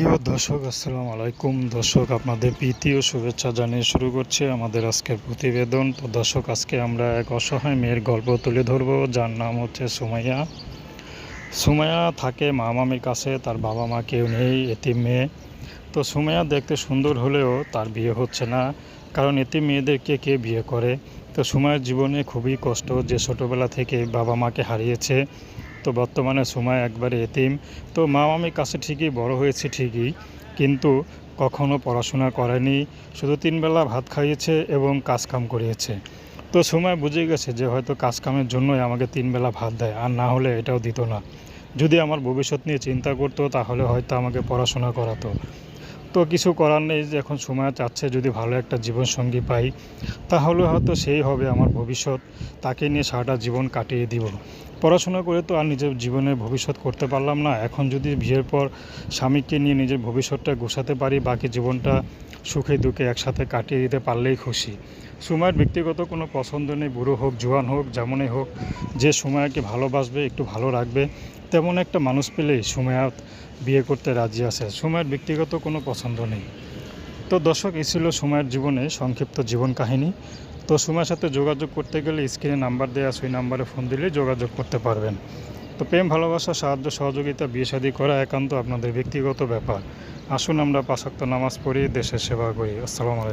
প্রিয় দর্শক, আসসালামু আলাইকুম। দর্শক, আপনাদের প্রীতি ও শুভেচ্ছা জানিয়ে শুরু করছে আমাদের আজকের প্রতিবেদন। তো দর্শক, আজকে আমরা এক অসহায় মেয়ের গল্প তুলে ধরবো। যার নাম হচ্ছে সুমাইয়া। সুমাইয়া থাকে মা মামির কাছে, তার বাবা মা কেউ নেই, এতিম মেয়ে। তো সুমাইয়া দেখতে সুন্দর হলেও তার বিয়ে হচ্ছে না, কারণ এতিম মেয়েদেরকে কে বিয়ে করে? তো সুমাইয়ের জীবনে খুবই কষ্ট যে ছোটোবেলা থেকে বাবা মাকে হারিয়েছে। তো বর্তমানে সময় একবারে এতিম। তো মা মামির কাছে ঠিকই, বড় হয়েছে ঠিকই। কিন্তু কখনো পড়াশোনা করেনি, শুধু তিনবেলা ভাত খাইয়েছে এবং কাজকাম করিয়েছে। তো সময় বুঝে গেছে যে হয়তো কাজকামের জন্যই আমাকে তিনবেলা ভাত দেয়, আর না হলে এটাও দিত না। যদি আমার ভবিষ্যৎ নিয়ে চিন্তা করতো, তাহলে হয়তো আমাকে পড়াশোনা করাতো। তো কিছু করার নেই যে এখন সময় চাচ্ছে যদি ভালো একটা জীবনসঙ্গী পাই, তাহলে হয়তো সেই হবে আমার ভবিষ্যৎ। তাকে নিয়ে সারাটা জীবন কাটিয়ে দিব। পড়াশোনা করে তো আর নিজের জীবনের ভবিষ্যৎ করতে পারলাম না। এখন যদি বিয়ের পর স্বামীকে নিয়ে নিজের ভবিষ্যৎটা গোছাতে পারি, বাকি জীবনটা সুখে দুঃখে একসাথে কাটিয়ে দিতে পারলেই খুশি। সময়ের ব্যক্তিগত কোনো পছন্দ নেই, বুড়ো হোক, জোয়ান হোক, যেমনই হোক, যে সময়কে ভালোবাসবে, একটু ভালো রাখবে, তেমন একটা মানুষ পেলেই সুমায়াত বিয়ে করতে রাজি আছে। সময়ের ব্যক্তিগত কোনো পছন্দ নেই। তো দর্শক, এই ছিল সময়ের জীবনে সংক্ষিপ্ত জীবন কাহিনী। তো সময়ের সাথে যোগাযোগ করতে গেলে স্ক্রিনে নাম্বার দেওয়া সেই নাম্বারে ফোন দিলে যোগাযোগ করতে পারবেন। তো প্রেম, ভালোবাসা, সাহায্য, সহযোগিতা, বিয়ে শাদী করা একান্ত আপনাদের ব্যক্তিগত ব্যাপার। আসুন আমরা পাশাক্ত নামাজ পড়ি দেশের সেবা করি। আসসালামু আলাইকুম।